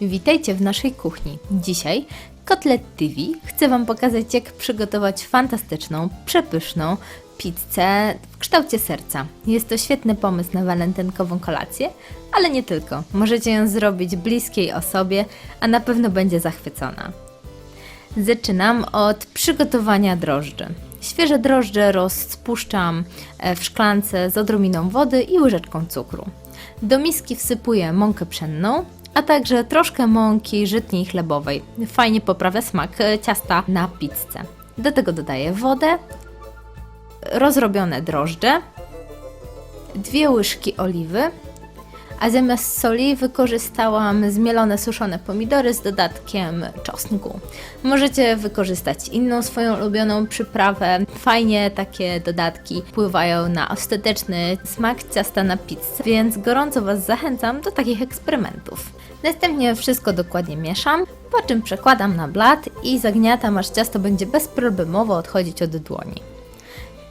Witajcie w naszej kuchni. Dzisiaj Kotlet TV chce Wam pokazać, jak przygotować fantastyczną, przepyszną pizzę w kształcie serca. Jest to świetny pomysł na walentynkową kolację, ale nie tylko. Możecie ją zrobić bliskiej osobie, a na pewno będzie zachwycona. Zaczynam od przygotowania drożdży. Świeże drożdże rozpuszczam e, w szklance z odrobiną wody i łyżeczką cukru. Do miski wsypuję mąkę pszenną, a także troszkę mąki żytniej chlebowej. Fajnie poprawia smak e, ciasta na pizzę. Do tego dodaję wodę, rozrobione drożdże, dwie łyżki oliwy, a zamiast soli wykorzystałam zmielone suszone pomidory z dodatkiem czosnku. Możecie wykorzystać inną swoją ulubioną przyprawę. Fajnie takie dodatki wpływają na ostateczny smak ciasta na pizzę, więc gorąco Was zachęcam do takich eksperymentów. Następnie wszystko dokładnie mieszam, po czym przekładam na blat i zagniatam, aż ciasto będzie bezproblemowo odchodzić od dłoni.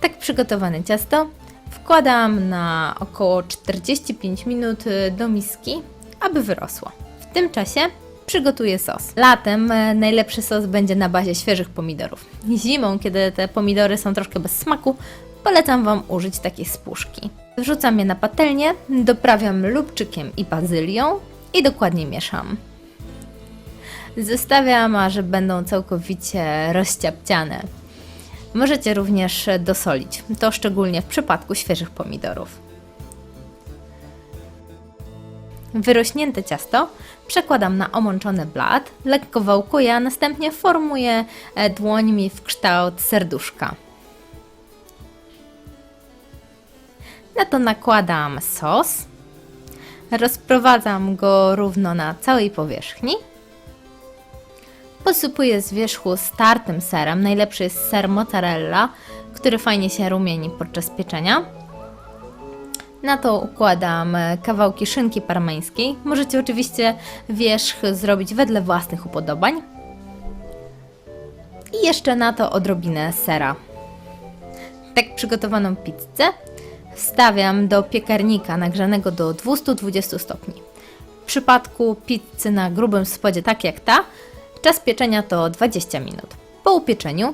Tak przygotowane ciasto wkładam na około 45 minut do miski, aby wyrosło. W tym czasie przygotuję sos. Latem e, najlepszy sos będzie na bazie świeżych pomidorów. Zimą, kiedy te pomidory są troszkę bez smaku, polecam Wam użyć takiej spuszki. Wrzucam je na patelnię, doprawiam lubczykiem i bazylią i dokładnie mieszam. Zostawiam, aż będą całkowicie rozciapciane. Możecie również dosolić, to szczególnie w przypadku świeżych pomidorów. Wyrośnięte ciasto przekładam na omączony blat, lekko wałkuję, a następnie formuję e, dłońmi w kształt serduszka. Na to nakładam sos, rozprowadzam go równo na całej powierzchni. Posypuję z wierzchu startym serem. Najlepszy jest ser mozzarella, który fajnie się rumieni podczas pieczenia. Na to układam kawałki szynki parmeńskiej. Możecie oczywiście wierzch zrobić wedle własnych upodobań. I jeszcze na to odrobinę sera. Tak przygotowaną pizzę wstawiam do piekarnika nagrzanego do 220 stopni. W przypadku pizzy na grubym spodzie, tak jak ta, czas pieczenia to 20 minut. Po upieczeniu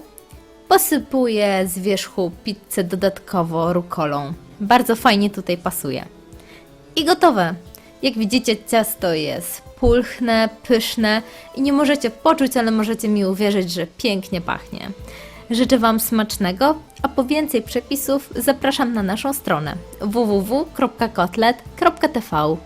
posypuję z wierzchu pizzę dodatkowo rukolą. Bardzo fajnie tutaj pasuje. I gotowe. Jak widzicie, ciasto jest pulchne, pyszne i nie możecie poczuć, ale możecie mi uwierzyć, że pięknie pachnie. Życzę Wam smacznego, a po więcej przepisów zapraszam na naszą stronę www.kotlet.tv.